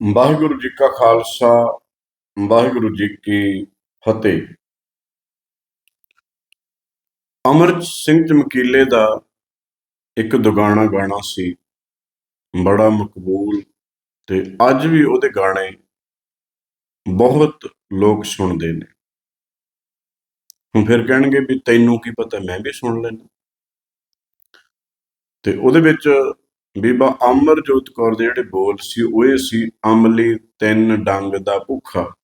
ਵਾਹਿਗੁਰੂ ਜੀ ਕਾ ਖਾਲਸਾ, ਵਾਹਿਗੁਰੂ ਜੀ ਕੀ ਫਤਿਹ। ਅਮਰਤ ਸਿੰਘ ਚਮਕੀਲੇ ਦਾ ਇੱਕ ਦੁਗਾਣਾ ਗਾਣਾ ਸੀ, ਬੜਾ ਮਕਬੂਲ ਤੇ ਅੱਜ ਵੀ ਉਹਦੇ ਗਾਣੇ ਬਹੁਤ ਲੋਕ ਸੁਣਦੇ ਨੇ। ਹੁਣ ਫਿਰ ਕਹਿਣਗੇ ਵੀ ਤੈਨੂੰ ਕੀ ਪਤਾ, ਮੈਂ ਵੀ ਸੁਣ ਲੈਣਾ ਤੇ ਉਹਦੇ ਵਿੱਚ ਬੀਬਾ ਅਮਰਜੋਤ ਕੌਰ ਦੇ ਜਿਹੜੇ ਬੋਲ ਸੀ, ਉਹ ਇਹ ਸੀ, ਅਮਲੀ ਤਿੰਨ ਡੰਗ ਦਾ ਭੁੱਖਾ,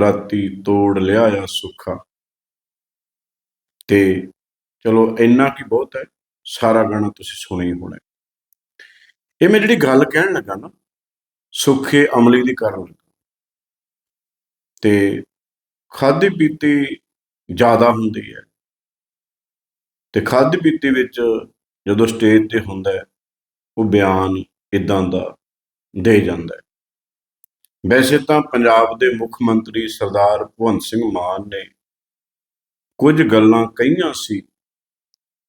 ਰਾਤੀ ਤੋੜ ਲਿਆ ਆ ਸੁੱਖਾ। ਤੇ ਚਲੋ ਇੰਨਾ ਕੀ ਬਹੁਤ ਹੈ, ਸਾਰਾ ਗਾਣਾ ਤੁਸੀਂ ਸੁਣਿਆ ਹੀ ਹੋਣਾ ਇਹ ਮੈਂ ਜਿਹੜੀ ਗੱਲ ਕਹਿਣ ਲੱਗਾ ਨਾ, ਸੁੱਖੇ ਅਮਲੀ ਦੀ ਕਰਨ ਲੱਗਾ। ਤੇ ਖਾਦੀ ਪੀਤੀ ਜ਼ਿਆਦਾ ਹੁੰਦੀ ਹੈ। ਤੇ ਖਾਦੀ ਪੀਤੀ ਵਿੱਚ ਜਦੋਂ ਸਟੇਜ ਤੇ ਹੁੰਦਾ ਹੈ ਉਹ ਬਿਆਨ ਇਦਾਂ ਦਾ ਦੇ ਜਾਂਦਾ ਹੈ। ਵੈਸੇ ਤਾਂ ਪੰਜਾਬ ਦੇ ਮੁੱਖ ਮੰਤਰੀ ਸਰਦਾਰ ਭਗਵੰਤ ਸਿੰਘ ਮਾਨ ਨੇ ਕੁਝ ਗੱਲਾਂ ਕਹੀਆਂ ਸੀ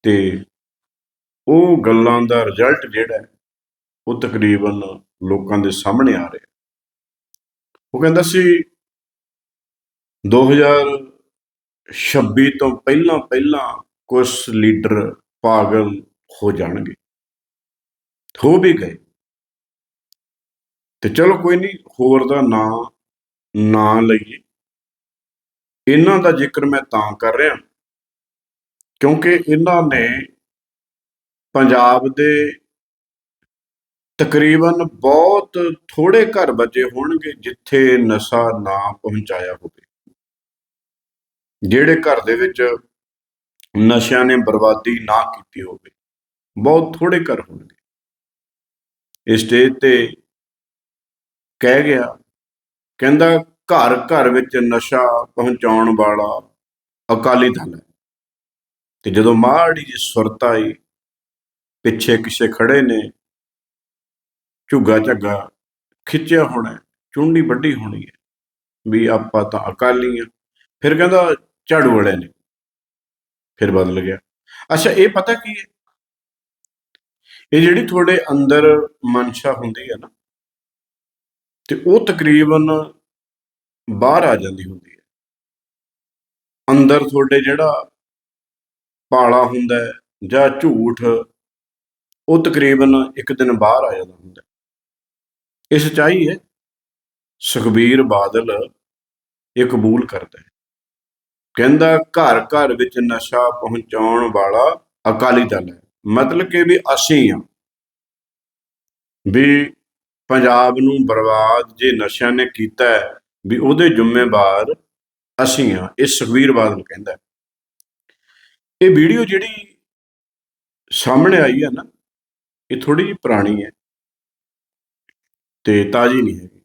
ਤੇ ਉਹ ਗੱਲਾਂ ਦਾ ਰਿਜ਼ਲਟ ਜਿਹੜਾ ਉਹ ਤਕਰੀਬਨ ਲੋਕਾਂ ਦੇ ਸਾਹਮਣੇ ਆ ਰਿਹਾ। ਉਹ ਕਹਿੰਦਾ ਸੀ 2026 ਤੋਂ ਪਹਿਲਾਂ ਪਹਿਲਾਂ ਕੁਝ ਲੀਡਰ ਪਾਗਲ ਹੋ ਜਾਣਗੇ। ਹੋ ਵੀ ਗਏ। ਤੇ ਚਲੋ ਕੋਈ ਨਹੀਂ ਹੋਰ ਦਾ ਨਾਂ, ਨਾ ਲਈਏ। ਇਹਨਾਂ ਦਾ ਜ਼ਿਕਰ ਮੈਂ ਤਾਂ ਕਰ ਰਿਹਾ, ਕਿਉਂਕਿ ਇਹਨਾਂ ਨੇ ਪੰਜਾਬ ਦੇ ਤਕਰੀਬਨ ਬਹੁਤ ਥੋੜੇ ਘਰ ਬਚੇ ਹੋਣਗੇ ਜਿੱਥੇ ਨਸ਼ਾ ਨਾ ਪਹੁੰਚਾਇਆ ਹੋਵੇ। ਜਿਹੜੇ ਘਰ ਦੇ ਵਿੱਚ ਨਸ਼ਿਆਂ ਨੇ ਬਰਬਾਦੀ ਨਾ ਕੀਤੀ ਹੋਵੇ, ਬਹੁਤ ਥੋੜੇ ਘਰ ਹੋਣਗੇ। ਸਟੇਜ ਤੇ ਕਹਿ ਗਿਆ, ਕਹਿੰਦਾ ਘਰ ਘਰ ਵਿੱਚ ਨਸ਼ਾ ਪਹੁੰਚਾਉਣ ਵਾਲਾ ਅਕਾਲੀ ਦਲ ਹੈ। ਤੇ ਜਦੋਂ ਮਾੜੀ ਜੀ ਸੁਰਤ ਆਈ, ਪਿੱਛੇ ਕਿਸੇ ਖੜੇ ਨੇ, ਝੁੱਗਾ ਝੱਗਾ ਖਿੱਚਿਆ ਹੋਣਾ ਚੁੰਡੀ ਵੱਡੀ ਹੋਣੀ ਹੈ, ਵੀ ਆਪਾਂ ਤਾਂ ਅਕਾਲੀ ਆ ਫਿਰ ਕਹਿੰਦਾ ਝਾੜੂ ਵਾਲੇ ਨੇ, ਫਿਰ ਬਦਲ ਗਿਆ। ਅੱਛਾ, ਇਹ ਪਤਾ ਕੀ ਹੈ? ਇਹ ਜਿਹੜੀ ਤੁਹਾਡੇ ਅੰਦਰ ਮਨਸ਼ਾ ਹੁੰਦੀ ਹੈ ਨਾ, ਤੇ ਉਹ ਤਕਰੀਬਨ ਬਾਹਰ ਆ ਜਾਂਦੀ ਹੁੰਦੀ ਹੈ। ਅੰਦਰ ਤੁਹਾਡੇ ਜਿਹੜਾ ਪਾਲਾ ਹੁੰਦਾ ਜਾਂ ਝੂਠ, ਉਹ ਤਕਰੀਬਨ ਇੱਕ ਦਿਨ ਬਾਹਰ ਆ ਜਾਂਦਾ ਹੁੰਦਾ ਇਹ ਸੱਚਾਈ ਹੈ, ਸੁਖਬੀਰ ਬਾਦਲ ਇਹ ਕਬੂਲ ਕਰਦਾ ਹੈ। ਕਹਿੰਦਾ ਘਰ ਘਰ ਵਿੱਚ ਨਸ਼ਾ ਪਹੁੰਚਾਉਣ ਵਾਲਾ ਅਕਾਲੀ ਦਲ ਹੈ। ਮਤਲਬ ਕਿ ਵੀ ਅਸੀਂ ਆ ਵੀ ਪੰਜਾਬ ਨੂੰ ਬਰਬਾਦ ਜੇ ਨਸ਼ਿਆਂ ਨੇ ਕੀਤਾ ਵੀ ਉਹਦੇ ਜ਼ਿੰਮੇਵਾਰ ਅਸੀਂ ਆ ਇਹ ਸੁਖਬੀਰ ਬਾਦਲ ਕਹਿੰਦਾ ਇਹ ਵੀਡੀਓ ਜਿਹੜੀ ਸਾਹਮਣੇ ਆਈ ਹੈ ਨਾ, ਇਹ ਥੋੜੀ ਜਿਹੀ ਪੁਰਾਣੀ ਹੈ ਤੇ ਤਾਜ਼ੀ ਨਹੀਂ ਹੈਗੀ।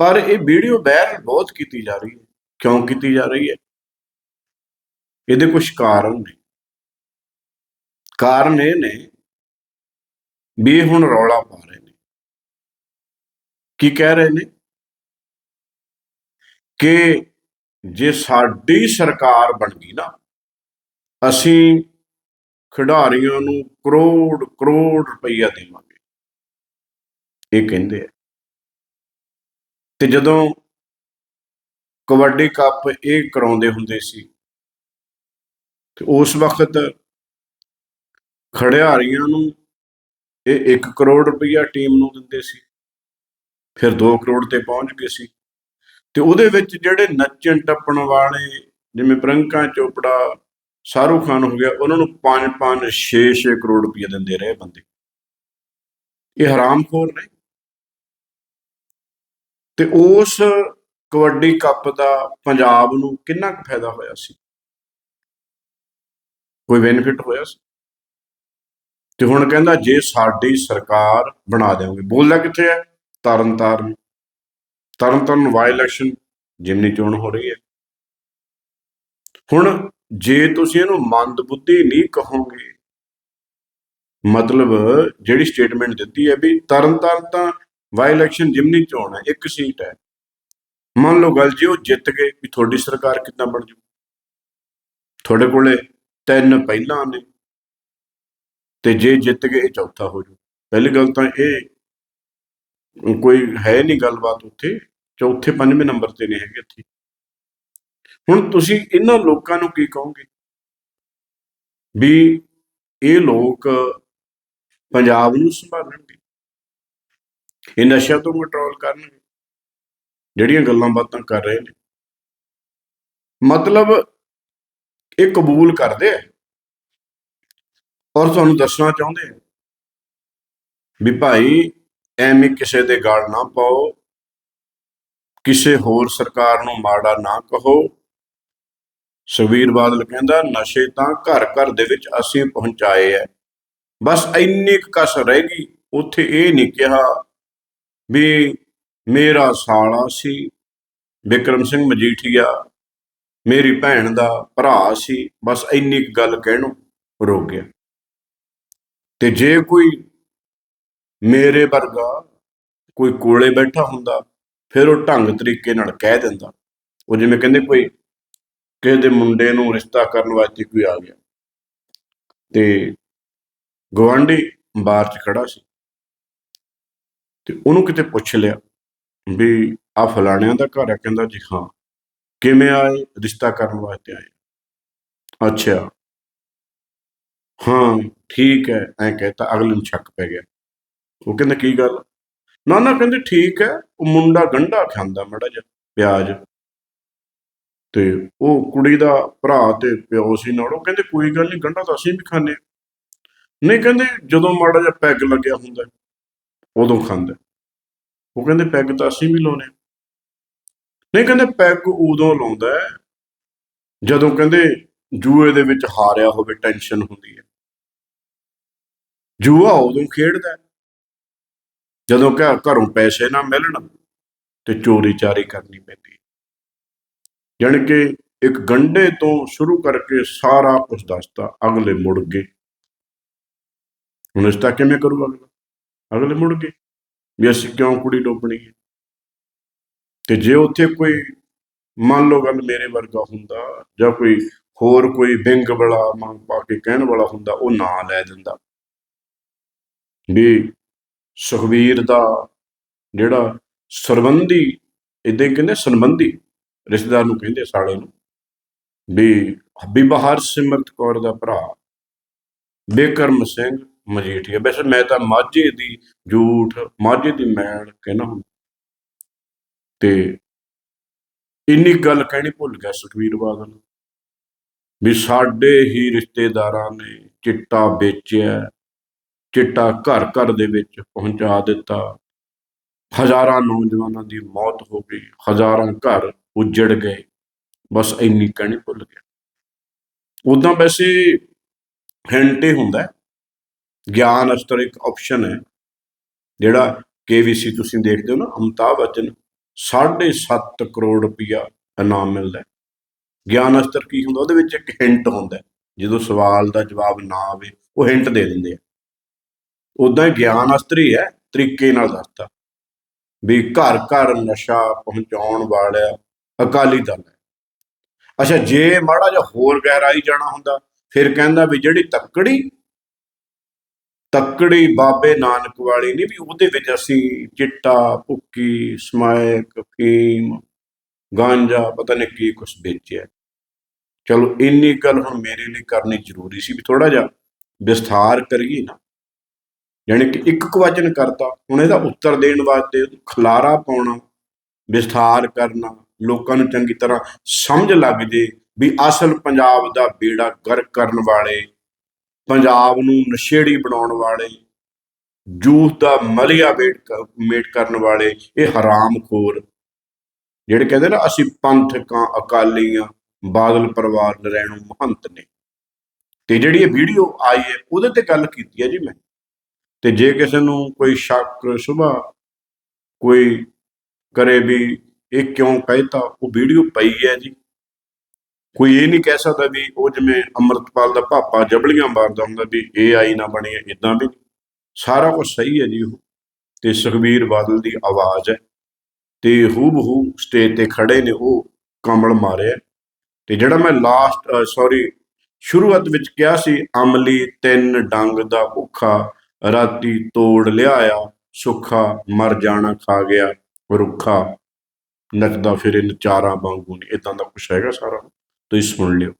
ਪਰ ਇਹ ਵੀਡੀਓ ਵਾਇਰਲ ਬਹੁਤ ਕੀਤੀ ਜਾ ਰਹੀ ਹੈ। ਕਿਉਂ ਕੀਤੀ ਜਾ ਰਹੀ ਹੈ? ਇਹਦੇ ਕੁਝ ਕਾਰਨ ਨੇ। ਕਾਰਨ ਇਹ ਨੇ ਵੀ ਇਹ ਹੁਣ ਰੌਲਾ ਪਾ ਰਹੇ ਨੇ। ਕੀ ਕਹਿ ਰਹੇ ਨੇ? ਕਿ ਜੇ ਸਾਡੀ ਸਰਕਾਰ ਬਣ ਗਈ ਨਾ, ਅਸੀਂ ਖਿਡਾਰੀਆਂ ਨੂੰ ਕਰੋੜ ਕਰੋੜ ਰੁਪਈਆ ਦੇਵਾਂਗੇ। ਇਹ ਕਹਿੰਦੇ ਆ। ਤੇ ਜਦੋਂ ਕਬੱਡੀ ਕੱਪ ਇਹ ਕਰਾਉਂਦੇ ਹੁੰਦੇ ਸੀ, ਤੇ ਉਸ ਵਕਤ ਖਿਡਾਰੀਆਂ ਨੂੰ ਇਹ 1 ਕਰੋੜ ਰੁਪਈਆ ਟੀਮ ਨੂੰ ਦਿੰਦੇ ਸੀ। ਫਿਰ 2 ਕਰੋੜ ਤੇ ਪਹੁੰਚ ਗਏ ਸੀ। ਤੇ ਉਹਦੇ ਵਿੱਚ ਜਿਹੜੇ ਨੱਚਣ ਟੱਪਣ ਵਾਲੇ ਜਿਵੇਂ ਪ੍ਰਿੰਕਾ ਚੋਪੜਾ, ਸ਼ਾਹਰੁਖ ਖਾਨ ਹੋ ਗਿਆ, ਉਹਨਾਂ ਨੂੰ 5 5 6 6 ਕਰੋੜ ਰੁਪਈਆ ਦਿੰਦੇ ਰਹੇ ਬੰਦੇ। ਇਹ ਹਰਾਮਖੋਰ ਨੇ। ਤੇ ਉਸ ਕਬੱਡੀ ਕੱਪ ਦਾ ਪੰਜਾਬ ਨੂੰ ਕਿੰਨਾ ਕੁ ਫਾਇਦਾ ਹੋਇਆ ਸੀ? ਕੋਈ ਬੈਨੀਫਿਟ ਹੋਇਆ ਸੀ? ਤੇ ਹੁਣ ਕਹਿੰਦਾ ਜੇ ਸਾਡੀ ਸਰਕਾਰ ਬਣਾ ਦੇਵਾਂਗੇ। ਬੋਲਦਾ ਕਿੱਥੇ ਹੈ? ਤਰਨ ਤਾਰਨ ਤਰਨ ਤਾਰਨ ਵਾਈ ਇਲੈਕਸ਼ਨ ਜਿਮਨੀ ਚੋਣ ਹੋ ਰਹੀ ਹੈ। ਹੁਣ ਜੇ ਤੁਸੀਂ ਇਹਨੂੰ ਮੰਦਬੁੱਧੀ ਨਹੀਂ ਕਹੋਗੇ, ਮਤਲਬ ਜਿਹੜੀ ਸਟੇਟਮੈਂਟ ਦਿੱਤੀ ਹੈ ਵੀ ਤਰਨ ਤਾਰਨ ਤਾਂ ਵਾਈ ਇਲੈਕਸ਼ਨ ਜਿਮਨੀ ਚੋਣ ਹੈ, ਇੱਕ ਸੀਟ ਹੈ। ਮੰਨ ਲਓ ਗੱਲ ਜੇ, ਉਹ ਜਿੱਤ ਗਏ ਵੀ ਤੁਹਾਡੀ ਸਰਕਾਰ ਕਿੱਦਾਂ ਬਣ ਜੂ? ਤੁਹਾਡੇ ਕੋਲੇ ਤਿੰਨ ਪਹਿਲਾਂ ਨੇ। ਤੇ ਜੇ ਜਿੱਤ ਗਏ, ਇਹ ਚੌਥਾ ਹੋ ਜੂ ਪਹਿਲੀ ਗੱਲ ਤਾਂ ਇਹ ਕੋਈ ਹੈ ਨਹੀਂ ਗੱਲਬਾਤ ਉੱਥੇ। ਚੌਥੇ, ਪੰਜਵੇਂ ਨੰਬਰ ਤੇ ਨਹੀਂ ਹੈਗੇ ਇੱਥੇ। ਹੁਣ ਤੁਸੀਂ ਇਹਨਾਂ ਲੋਕਾਂ ਨੂੰ ਕੀ ਕਹੋਗੇ? ਵੀ ਇਹ ਲੋਕ ਪੰਜਾਬ ਨੂੰ ਸੰਭਾਲਣਗੇ। ਇਹ ਨਸ਼ਿਆਂ ਤੋਂ ਕੰਟਰੋਲ ਕਰਨਗੇ। ਜਿਹੜੀਆਂ ਗੱਲਾਂ ਬਾਤਾਂ ਕਰ ਰਹੇ ਨੇ। ਮਤਲਬ ਇਹ ਕਬੂਲ ਕਰਦੇ ਆ। ਔਰ ਤੁਹਾਨੂੰ ਦੱਸਣਾ ਚਾਹੁੰਦੇ ਆ ਵੀ ਭਾਈ, ਐਵੇਂ ਕਿਸੇ ਦੇ ਗਾਲ ਨਾ ਪਾਓ। ਕਿਸੇ ਹੋਰ ਸਰਕਾਰ ਨੂੰ ਮਾੜਾ ਨਾ ਕਹੋ। ਸੁਖਬੀਰ ਬਾਦਲ ਕਹਿੰਦਾ, ਨਸ਼ੇ ਤਾਂ ਘਰ ਘਰ ਦੇ ਵਿੱਚ ਅਸੀਂ ਪਹੁੰਚਾਏ ਐ। ਬਸ ਇੰਨੀ ਕੁ ਕਸ ਰਹਿ ਗਈ। ਉੱਥੇ ਇਹ ਨਹੀਂ ਕਿਹਾ ਵੀ ਮੇਰਾ ਸਾਲਾ ਸੀ, ਵਿਕਰਮ ਸਿੰਘ ਮਜੀਠੀਆ, ਮੇਰੀ ਭੈਣ ਦਾ ਭਰਾ ਸੀ। ਬਸ ਇੰਨੀ ਕੁ ਗੱਲ ਕਹਿਣੋਂ ਰੁਕ ਗਿਆ। ਤੇ ਜੇ ਕੋਈ ਮੇਰੇ ਵਰਗਾ ਕੋਈ ਕੋਲੇ ਬੈਠਾ ਹੁੰਦਾ, ਫਿਰ ਉਹ ਢੰਗ ਤਰੀਕੇ ਨਾਲ ਕਹਿ ਦਿੰਦਾ। ਉਹ ਜਿਵੇਂ ਕਹਿੰਦੇ ਕੋਈ ਕਿਸੇ ਦੇ ਮੁੰਡੇ ਨੂੰ ਰਿਸ਼ਤਾ ਕਰਨ ਵਾਸਤੇ ਕੋਈ ਆ ਗਿਆ। ਤੇ ਗਵਾਂਢੀ ਬਾਹਰ 'ਚ ਖੜਾ ਸੀ। ਤੇ ਉਹਨੂੰ ਕਿਤੇ ਪੁੱਛ ਲਿਆ ਵੀ ਆ ਫਲਾਣਿਆਂ ਦਾ ਘਰ ਹੈ ਕਹਿੰਦਾ ਜੀ ਹਾਂ, ਕਿਵੇਂ ਆਏ, ਰਿਸ਼ਤਾ ਕਰਨ ਵਾਸਤੇ ਆਏ? ਅੱਛਾ ਹਾਂ। ਠੀਕ ਹੈ। ਐ ਕਹਤਾ ਅਗਲੇ ਨੂੰ ਸ਼ੱਕ ਪੈ ਗਿਆ। ਉਹ ਕਹਿੰਦਾ ਕੀ ਗੱਲ? ਨਾ ਨਾ ਕਹਿੰਦੇ ਠੀਕ ਹੈ ਉਹ ਮੁੰਡਾ ਗੰਢਾ ਖਾਂਦਾ ਮੜਾ ਜਿਹਾ ਪਿਆਜ਼। ਤੇ ਉਹ ਕੁੜੀ ਦਾ ਭਰਾ ਤੇ ਪਿਓ ਸੀ ਨਾਲ ਉਹ ਕਹਿੰਦੇ ਕੋਈ ਗੱਲ ਨਹੀਂ ਗੰਢਾ ਤਾਂ ਅਸੀਂ ਵੀ ਖਾਂਦੇ ਹਾਂ। ਨਹੀਂ ਕਹਿੰਦੇ ਜਦੋਂ ਮਾੜਾ ਜਿਹਾ ਪੈਗ ਲੱਗਿਆ ਹੁੰਦਾ ਉਦੋਂ ਖਾਂਦਾ ਉਹ ਕਹਿੰਦੇ ਪੈਗ ਤਾਂ ਅਸੀਂ ਵੀ ਲਾਉਨੇ ਹਾਂ। ਨਹੀਂ ਕਹਿੰਦੇ ਪੈਗ ਉਦੋਂ ਲਾਉਂਦਾ ਜਦੋਂ ਕਹਿੰਦੇ ਜੂਏ ਦੇ ਵਿੱਚ ਹਾਰਿਆ ਹੋਵੇ, ਟੈਨਸ਼ਨ ਹੁੰਦੀ ਹੈ। ਜੂਆ ਉਦੋਂ ਖੇਡਦਾ ਜਦੋਂ ਕਿ ਘਰੋਂ ਪੈਸੇ ਨਾ ਮਿਲਣ ਤੇ ਚੋਰੀ ਚਾਰੀ ਕਰਨੀ ਪੈਂਦੀ ਹੈ। ਜਾਣੀ ਕਿ ਇੱਕ ਗੰਡੇ ਤੋਂ ਸ਼ੁਰੂ ਕਰਕੇ ਸਾਰਾ ਕੁਝ ਦੱਸਦਾ ਅਗਲੇ ਮੁੜ ਗਏ। ਹੁਣ ਇਸ ਤਾਂ ਕਿਵੇਂ ਕਰੂ ਅਗਲਾ? ਅਗਲੇ ਮੁੜ ਗਏ, ਵੀ ਅਸੀਂ ਕਿਉਂ ਕੁੜੀ ਡੋਬਣੀ ਹੈ? ਤੇ ਜੇ ਉੱਥੇ ਕੋਈ, ਮੰਨ ਲਓ ਗੱਲ ਮੇਰੇ ਵਰਗਾ ਹੁੰਦਾ ਜਾਂ ਕੋਈ ਹੋਰ ਕੋਈ ਬਿੰਗ ਵਾਲਾ ਮੰਗ ਪਾ ਕੇ ਕਹਿਣ ਵਾਲਾ ਹੁੰਦਾ, ਉਹ ਨਾਂ ਲੈ ਦਿੰਦਾ। ਵੀ ਸੁਖਵੀਰ ਦਾ ਜਿਹੜਾ ਸਰਬੰਧੀ ਇਦਾਂ ਹੀ ਕਹਿੰਦੇ ਸੰਬੰਧੀ ਰਿਸ਼ਤੇਦਾਰ ਨੂੰ ਕਹਿੰਦੇ ਸਾਲੇ ਨੂੰ, ਵੀ ਬੀਬਾ ਹਰਸਿਮਰਤ ਕੌਰ ਦਾ ਭਰਾ ਬੇਕਰਮ ਸਿੰਘ ਮਜੀਠੀਆ। ਵੈਸੇ ਮੈਂ ਤਾਂ ਮਾਝੇ ਦੀ ਝੂਠ ਮਾਝੇ ਦੀ ਮੈਣ ਕਹਿਣਾ ਹੁੰਦਾ। ਤੇ ਇੰਨੀ ਗੱਲ ਕਹਿਣੀ ਭੁੱਲ ਗਿਆ ਸੁਖਵੀਰ ਬਾਦਲ। ਵੀ ਸਾਡੇ ਹੀ ਰਿਸ਼ਤੇਦਾਰਾਂ ਨੇ ਚਿੱਟਾ ਵੇਚਿਆ, ਚਿੱਟਾ ਘਰ ਘਰ ਦੇ ਵਿੱਚ ਪਹੁੰਚਾ ਦਿੱਤਾ। ਹਜ਼ਾਰਾਂ ਨੌਜਵਾਨਾਂ ਦੀ ਮੌਤ ਹੋ ਗਈ, ਹਜ਼ਾਰਾਂ ਘਰ ਉਜੜ ਗਏ, ਬਸ ਇੰਨੀ ਕਹਿਣੀ ਭੁੱਲ ਗਿਆ। ਉਦਾਂ ਵੈਸੇ ਹਿੰਟ ਹੀ ਹੁੰਦਾ ਗਿਆਨ ਅਸਤਰ ਇੱਕ ਆਪਸ਼ਨ ਹੈ, ਜਿਹੜਾ ਕੇਵੀਸੀ ਤੁਸੀਂ ਦੇਖਦੇ ਹੋ ਨਾ, ਅਮਤਾਬ ਬੱਚਨ 7.5 ਕਰੋੜ ਰੁਪਇਆ ਇਨਾਮ ਮਿਲਦਾ ਗਿਆਨ ਅਸਤਰ ਕੀ ਹੁੰਦਾ? ਉਹਦੇ ਵਿੱਚ ਇੱਕ ਹਿੰਟ ਹੁੰਦਾ ਜਦੋਂ ਸਵਾਲ ਦਾ ਜਵਾਬ ਨਾ ਆਵੇ, ਉਹ ਹਿੰਟ ਦੇ ਦਿੰਦੇ ਆ। ਉਦਾਂ ਗਿਆਨ ਅਸਤਰ ਹੀ ਹੈ, ਤਰੀਕੇ ਨਾਲ ਦੱਸਦਾ। ਵੀ ਘਰ ਘਰ ਨਸ਼ਾ ਪਹੁੰਚਾਉਣ ਵਾਲਾ ਅਕਾਲੀ ਦਲ ਹੈ। ਅੱਛਾ, ਜੇ ਮਾੜਾ ਜਿਹਾ ਹੋਰ ਗਹਿਰਾਈ ਜਾਣਾ ਹੁੰਦਾ, ਫਿਰ ਕਹਿੰਦਾ ਵੀ ਜਿਹੜੀ ਤੱਕੜੀ ਤੱਕੜੀ ਬਾਬੇ ਨਾਨਕ ਵਾਲੀ ਨਹੀਂ, ਵੀ ਉਹਦੇ ਵਿੱਚ ਅਸੀਂ ਚਿੱਟਾ, ਭੁੱਕੀ, ਸਮਾਇਕ ਫੀਮ ਗਾਂਜਾ, ਪਤਾ ਨਹੀਂ ਕੀ ਕੁਝ ਵੇਚਿਆ। ਚਲੋ ਇੰਨੀ ਗੱਲ ਹੁਣ ਮੇਰੇ ਲਈ ਕਰਨੀ ਜ਼ਰੂਰੀ ਸੀ ਵੀ ਥੋੜਾ ਜਿਹਾ ਵਿਸਥਾਰ ਕਰੀਏ ਨਾ। ਯਾਨੀ ਕਿ ਇੱਕ ਕਵਚਨ ਕਰਤਾ, ਹੁਣ ਇਹਦਾ ਉੱਤਰ ਦੇਣ ਵਾਸਤੇ ਖਲਾਰਾ ਪਾਉਣਾ, ਵਿਸਥਾਰ ਕਰਨਾ, ਲੋਕਾਂ ਨੂੰ ਚੰਗੀ ਤਰ੍ਹਾਂ ਸਮਝ ਲੱਗ ਜੇ ਵੀ ਅਸਲ ਪੰਜਾਬ ਦਾ ਬੇੜਾ ਗਰਕ ਕਰਨ ਵਾਲੇ, ਪੰਜਾਬ ਨੂੰ ਨਸ਼ੇੜੀ ਬਣਾਉਣ ਵਾਲੇ ਜੂਥ ਦਾ ਮਲੀਆ ਵੇਟ ਕ- ਮੇਟ ਕਰਨ ਵਾਲੇ, ਇਹ ਹਰਾਮਖੋਰ। ਜਿਹੜੇ ਕਹਿੰਦੇ ਨਾ, ਅਸੀਂ ਪੰਥਕਾਂ, ਅਕਾਲੀਆਂ ਬਾਦਲ ਪਰਿਵਾਰ ਨਰੈਣੂ ਮਹੰਤ ਨੇ। ਤੇ ਜਿਹੜੀ ਇਹ ਵੀਡੀਓ ਆਈ ਹੈ, ਉਹਦੇ ਤੇ ਗੱਲ ਕੀਤੀ ਹੈ ਜੀ ਮੈਂ। ਤੇ ਜੇ ਕਿਸੇ ਨੂੰ ਕੋਈ ਸ਼ੱਕ ਸੁਭਾ ਕੋਈ ਕਰੇ ਵੀ ਇਹ ਕਿਉਂ ਕਹਿਤਾ, ਉਹ ਵੀਡੀਓ ਪਈ ਹੈ ਜੀ। ਕੋਈ ਇਹ ਨਹੀਂ ਕਹਿ ਸਕਦਾ ਵੀ ਉਹ ਜਿਵੇਂ ਅੰਮ੍ਰਿਤਪਾਲ ਦਾ ਭਾਪਾ ਜਬਲੀਆਂ ਮਾਰਦਾ ਹੁੰਦਾ ਵੀ ਇਹ ਆਈ ਨਾ ਬਣੀ ਹੈ ਇਦਾਂ ਵੀ ਨਹੀਂ। ਸਾਰਾ ਕੁਝ ਸਹੀ ਹੈ ਜੀ ਉਹ। ਤੇ ਸੁਖਬੀਰ ਬਾਦਲ ਦੀ ਆਵਾਜ਼ ਹੈ। ਤੇ ਹੂਬਹੂ ਸਟੇਜ ਤੇ ਖੜੇ ਨੇ ਉਹ ਕਮਲ ਮਾਰਿਆ। ਤੇ ਜਿਹੜਾ ਮੈਂ ਲਾਸਟ ਸੌਰੀ ਸ਼ੁਰੂਆਤ ਵਿੱਚ ਕਿਹਾ ਸੀ, ਅਮਲੀ ਤਿੰਨ ਡੰਗ ਦਾ ਭੁੱਖਾ, ਰਾਤੀ ਤੋੜ ਲਿਆਇਆ, ਸੁੱਖਾ ਮਰ ਜਾਣਾ, ਖਾ ਗਿਆ, ਰੁੱਖਾ। ਨੱਚਦਾ ਫਿਰੇ ਨਚਾਰਾ ਵਾਂਗੂ ਨਹੀਂ ਇਦਾਂ ਦਾ ਕੁਛ ਹੈਗਾ ਸਾਰਾ। ਤੁਸੀਂ ਸੁਣ ਲਿਓ।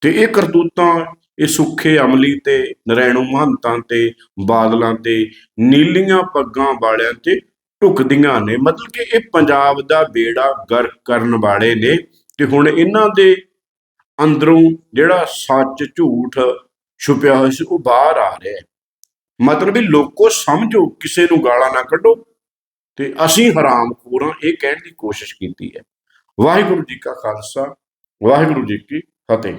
ਤੇ ਇਹ ਕਰਤੂਤਾਂ, ਇਹ ਸੁੱਖੇ ਅਮਲੀ ਤੇ ਨਰੈਣੂ ਮਹੰਤਾਂ ਤੇ ਬਾਦਲਾਂ ਤੇ ਨੀਲੀਆਂ ਪੱਗਾਂ ਵਾਲਿਆਂ ਤੇ ਢੁਕਦੀਆਂ ਨੇ। ਮਤਲਬ ਕਿ ਇਹ ਪੰਜਾਬ ਦਾ ਬੇੜਾ ਗਰ ਕਰਨ ਵਾਲੇ ਨੇ। ਤੇ ਹੁਣ ਇਹਨਾਂ ਦੇ ਅੰਦਰੋਂ ਜਿਹੜਾ ਸੱਚ, ਝੂਠ ਛੁਪਿਆ ਹੋਇਆ ਸੀ, ਉਹ ਬਾਹਰ ਆ ਰਿਹਾ ਹੈ। ਮਤਲਬ ਵੀ ਲੋਕੋ ਸਮਝੋ, ਕਿਸੇ ਨੂੰ ਗਾਲਾਂ ਨਾ ਕੱਢੋ ਤੇ ਅਸੀਂ ਹਰਾਮ ਖੋਰਾਂ ਇਹ ਕਹਿਣ ਦੀ ਕੋਸ਼ਿਸ਼ ਕੀਤੀ ਹੈ। ਵਾਹਿਗੁਰੂ ਜੀ ਕਾ ਖਾਲਸਾ, ਵਾਹਿਗੁਰੂ ਜੀ ਕੀ ਫਤਿਹ।